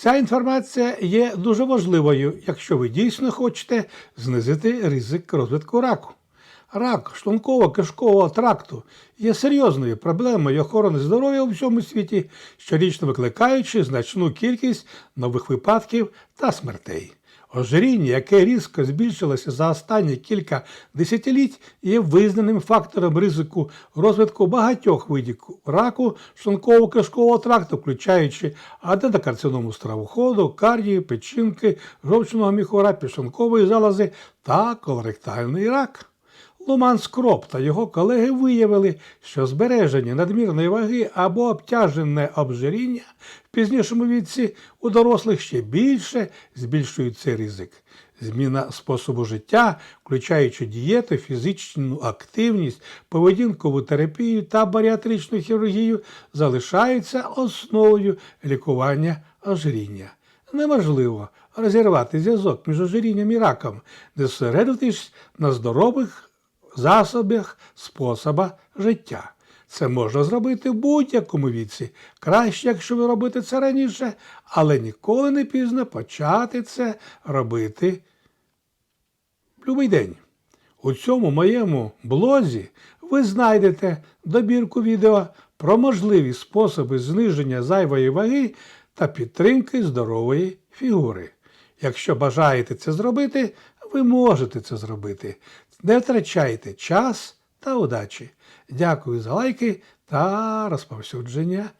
Ця інформація є дуже важливою, якщо ви дійсно хочете знизити ризик розвитку раку. Рак шлунково-кишкового тракту є серйозною проблемою охорони здоров'я у всьому світі, щорічно викликаючи значну кількість нових випадків та смертей. Ожиріння, яке різко збільшилося за останні кілька десятиліть, є визнаним фактором ризику розвитку багатьох видів раку шлунково-кишкового тракту, включаючи аденокарциному стравоходу, кардію, печінки, жовчного міхора, підшлункової залози та колоректальний рак. Луман Скроп та його колеги виявили, що збереження надмірної ваги або обтяжене обжиріння в пізнішому віці у дорослих ще більше збільшують цей ризик. Зміна способу життя, включаючи дієту, фізичну активність, поведінкову терапію та баріатричну хірургію, залишаються основою лікування ожиріння. Неможливо розірвати зв'язок між ожирінням і раком, не зосередитись на здорових засобах способа життя. Це можна зробити в будь-якому віці. Краще, якщо ви робите це раніше, але ніколи не пізно почати це робити любий день. У цьому моєму блозі ви знайдете добірку відео про можливі способи зниження зайвої ваги та підтримки здорової фігури. Якщо бажаєте це зробити, ви можете це зробити. Не втрачайте час та удачі. Дякую за лайки та розповсюдження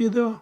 відео.